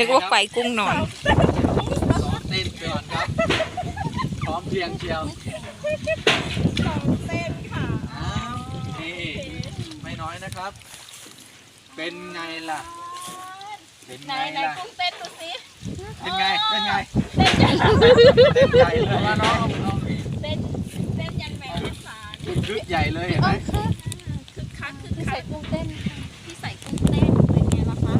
นึกว่าไฟกุ้งนอนซ้อมเต้นก่อนครับ พร้อมเพรียงเชียวสองเส้นค่ะอ้าวนี่ไม่น้อยนะครับ เป็นไงล่ะ เป็นไหนไงไหนล่ะ กุ้งเต้นดูสิเป็นไง เป็นไงเต้นยันเต้นใหญ่เลยว่าน้องน้องมีเต้นเต้นยันแมวสารชุดใหญ่เลยเห็นไหมคึกคักคือใส่กุ้งเต้นที่ใส่กุ้งเต้นเป็นไงล่ะคะ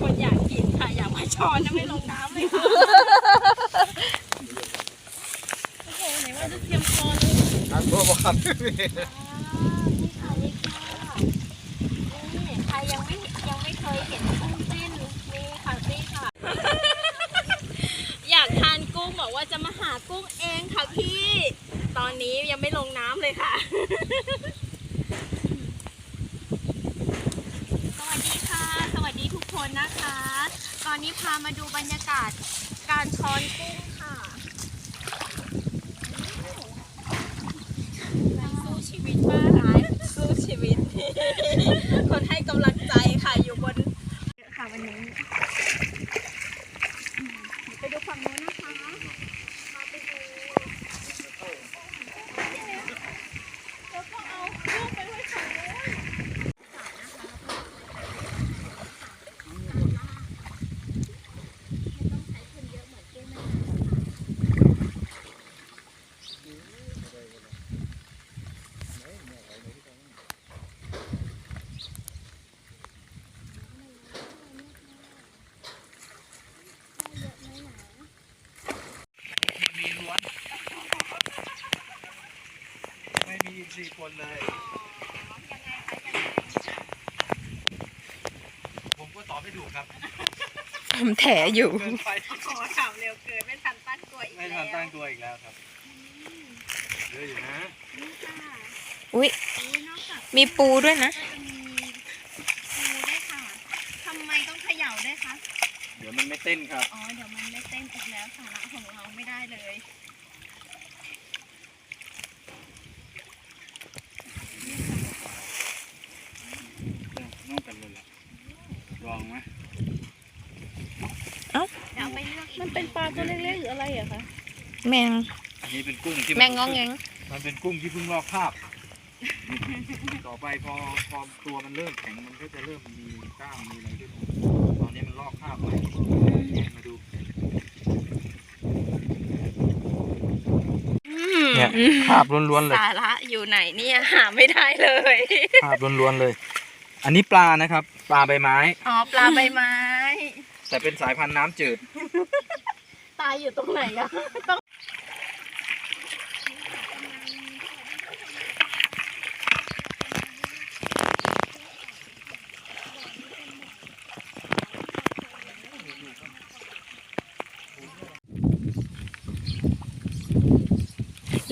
คนอยากกินค่ะอยากมา ช้อนนะไม่ลงน้ำเลยค่ะโอ้โหไหนว่าจะเตรียมคอนเลยอันพวกครับนี่ค่ะนี่ค่ะนี่ใครยังไม่ยังไม่เคยเห็นกุ้งเต้นนี่ค่ะนี่ค่ะ อยากทานกุ้งบอกว่าจะมาหากุ้งเองค่ะพี่ ตอนนี้ยังไม่ลงน้ำเลยค่ะ สวัสดีค่ะ สวัสดีทุกคนนะคะ ตอนนี้ พามาดูบรรยากาศการช้อนกุ้งค่ะสู้ชีวิตมากนะสู้ชีวิต คนให้กำลังใจค่ะอยู่บนค่ะวันนี้ ไปดูฝั่งนู้นนะคะมาไปดูแล้วก็เอาลูกไปไว้ฝั่งนู้น มีล้วน ไม่มีอินทรีย์ คนเลย ผมก็ตอบไม่ถูกครับทำแถอยู่ เกินไปขอถามเร็วเกินไม่ทันตั้งตัวอีกไม่แล้วทันตั้งตัวอีกแล้วครับเยอะอยู่นะนี่ค่ะอุ๊ยอุ๊ยนอกจากมีปูด้วยนะ ก็จะมีปูด้วยค่ะทำไมต้องเขย่าด้วยคะ เดี๋ยวมันไม่เต้นครับ อ๋อ เดี๋ยวมันไม่เต้นอีกแล้วสาระของเราไม่ได้เลย น้องกันเลยล่ะลองไหมเดี๋ยวเอาไปเลือกอีกมันเป็นปลาตัวเล็กๆหรืออะไรอะคะแมงอันนี้เป็นกุ้งที่แมงงองแงงมันเป็นกุ้งที่เพิ่งลอกคราบ ต่อไปพอพอตัวมันเริ่มแข็งมันก็จะเริ่มมีกล้ามมีอะไรขึ้นตอนนี้มันลอกคราบไปมาดูเนี่ยคราบล้วนๆเลย สาระอยู่ไหนเนี่ยหาไม่ได้เลยคราบล้วนๆเลย อันนี้ปลานะครับ ปลาใบไม้ อ๋อปลาใบไม้ แต่เป็นสายพันธุ์น้ำจืด ตายอยู่ตรงไหนอะต้อง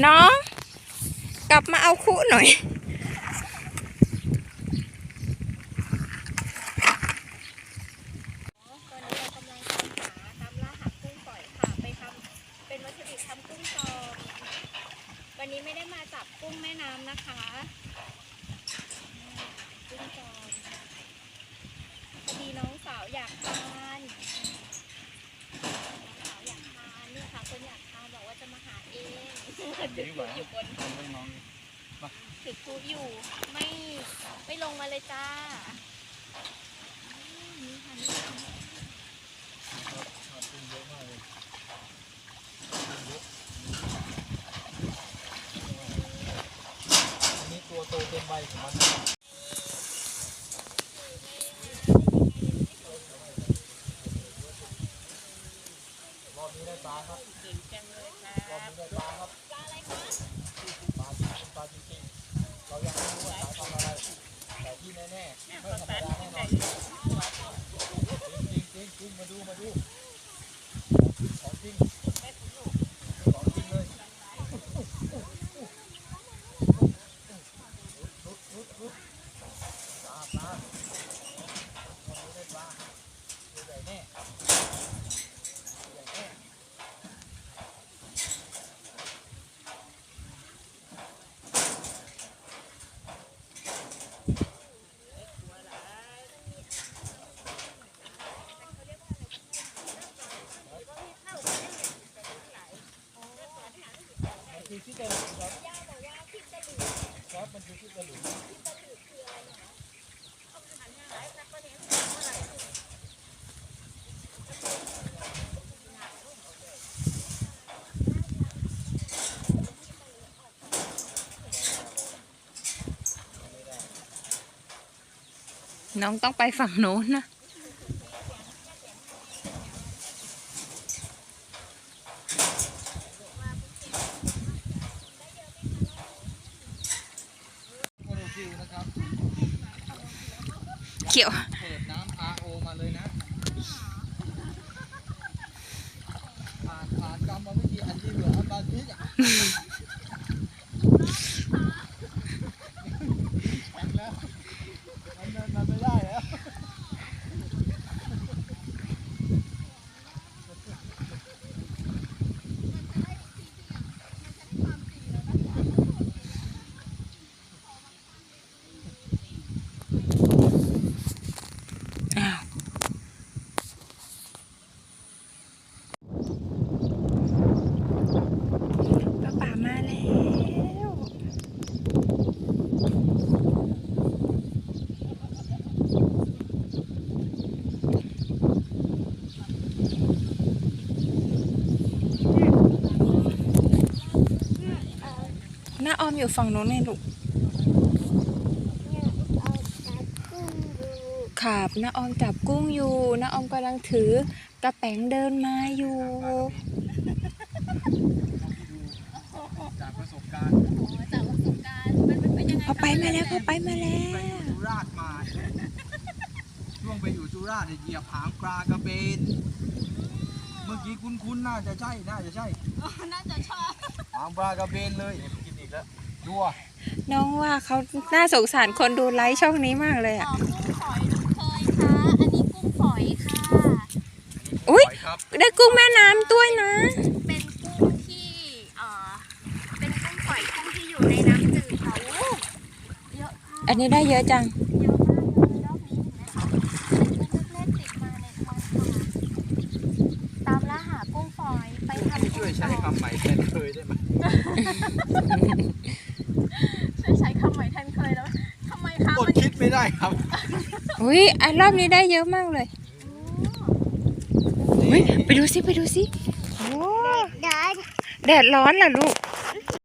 น้อง กลับมาเอาคู่หน่อย ตอนนี้เรากำลังตามหาตามล่าหากุ้งปล่อยค่ะ ไปทำเป็นวัตถุดิบทำกุ้งจอม วันนี้ไม่ได้มาจับกุ้งแม่น้ำนะคะกุ้งจอมพอดีน้องสาวอยากทานน้องสาวอยากทานนี่ค่ะคนอยากทานบอกว่าจะมาหาเองถือทูบอยู่บนถือทูบอยู่ไม่ไม่ลงมาเลยจ้าอืมนี่ค่ะนี่ค่ะอัน ตัวโตเต็มใบของมันรอบนี้ได้ปลาครับรอบนี้ได้ปลาครับ ปลาอะไรคะปลาจริงปลาจริงๆเรายังไม่รู้ว่าสายพันธุ์อะไร แต่ที่แน่ๆไม่ธรรมดาแน่นอนจริงๆจริงๆจริงๆมาดูมาดูของจริงของจริงเลย รุดรุดรุด ตลุ น้องต้องไปฝั่งโน้นนะ โคโรฟิลนะครับ เขียว เปิดน้ำ RO มาเลยนะผ่านผ่านกรรมวิธีอันที่เหลือบาทิกอะแข็งแล้ว มันเดินมันไม่ได้แล้ว อ้าวป้าป่ามาแล้ว ห น้าออมอยู่ฝั่งโน้นไงลูกครับน้าออมจับกุ้งอยู่น้าออมกำลังถือกระแป๋งเดินมาอยู่จากประสบการณ์จากประสบการณ์มันมันเป็นยังไงพอไปมาแล้วพอไปมาแล้ไปอยู่วสุราษฎร์มาช่วงไปอยู่สุราษฎร์เนี่ยเหยียบหางปลากระเบนเมื่อกี้คุ้นๆน่าจะใช่น่าจะใช่น่าจะชอบหางปลากระเบนเลยกิน อีกแล้วดูอะน้องว่าเขาน่าสงสารคนดูไลฟ์ช่องนี้มากเลยอ๋อะอกุ้งฝอยน้องเคยค่ะ อันนี้กุ้งฝอยค่ะ อุ๊ยปล่ครับ ได้กุ้งแม่น้ำด้วยนะ เป็นกุ้งที่เอ่อเป็นกุ้งฝอยกุ้งที่อยู่ในน้ำจืดค่ะโอ้เยอะค่ะอันนี้ได้เยอะจัง ช่วยใช้คำใหม่แทนเคยแล้วทำไมคะกดมันคิดไม่ได้ครับอุ้ยอันรอบนี้ได้เยอะมากเลยอุ้ยไปดูสิไปดูสิโอ้แดดร้อนเหรอลูก